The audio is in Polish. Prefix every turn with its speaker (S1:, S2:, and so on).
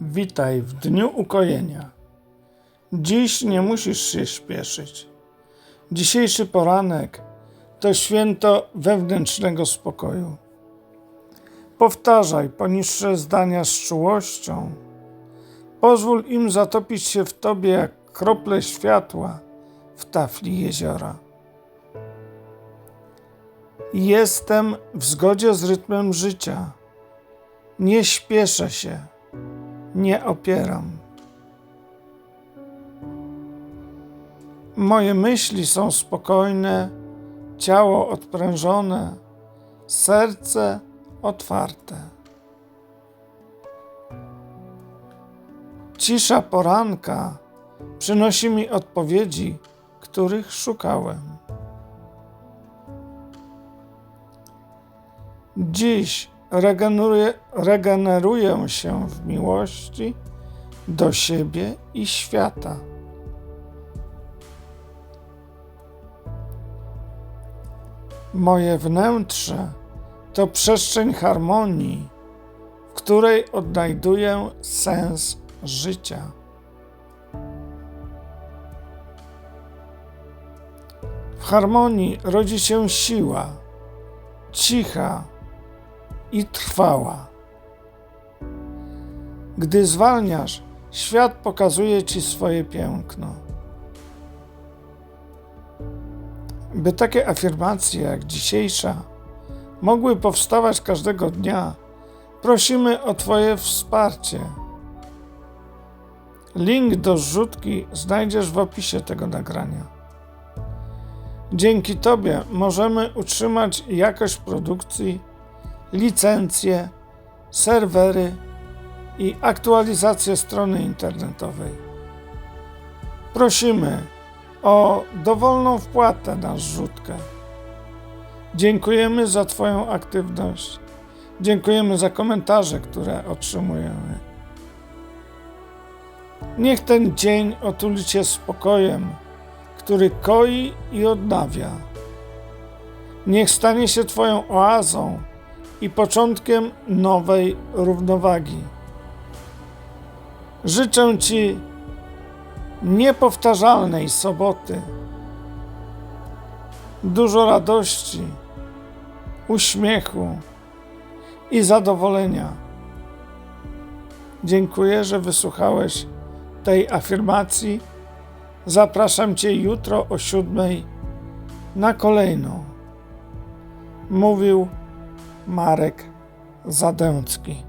S1: Witaj w dniu ukojenia. Dziś nie musisz się śpieszyć. Dzisiejszy poranek to święto wewnętrznego spokoju. Powtarzaj poniższe zdania z czułością. Pozwól im zatopić się w tobie jak krople światła w tafli jeziora. Jestem w zgodzie z rytmem życia. Nie śpieszę się nie opieram. Moje myśli są spokojne, ciało odprężone, serce otwarte. Cisza poranka przynosi mi odpowiedzi, których szukałem. Dziś regeneruję, regeneruję się w miłości do siebie i świata. Moje wnętrze to przestrzeń harmonii, w której odnajduję sens życia. W harmonii rodzi się siła, cicha, i trwała. Gdy zwalniasz, świat pokazuje ci swoje piękno. By takie afirmacje jak dzisiejsza mogły powstawać każdego dnia, prosimy o Twoje wsparcie. Link do zrzutki znajdziesz w opisie tego nagrania. Dzięki Tobie możemy utrzymać jakość produkcji licencje, serwery i aktualizację strony internetowej. Prosimy o dowolną wpłatę na zrzutkę. Dziękujemy za Twoją aktywność. Dziękujemy za komentarze, które otrzymujemy. Niech ten dzień otuli Cię spokojem, który koi i odnawia. Niech stanie się Twoją oazą i początkiem nowej równowagi. Życzę Ci niepowtarzalnej soboty, dużo radości, uśmiechu i zadowolenia. Dziękuję, że wysłuchałeś tej afirmacji. Zapraszam Cię jutro o siódmej na kolejną. Mówił Marek Zadęcki.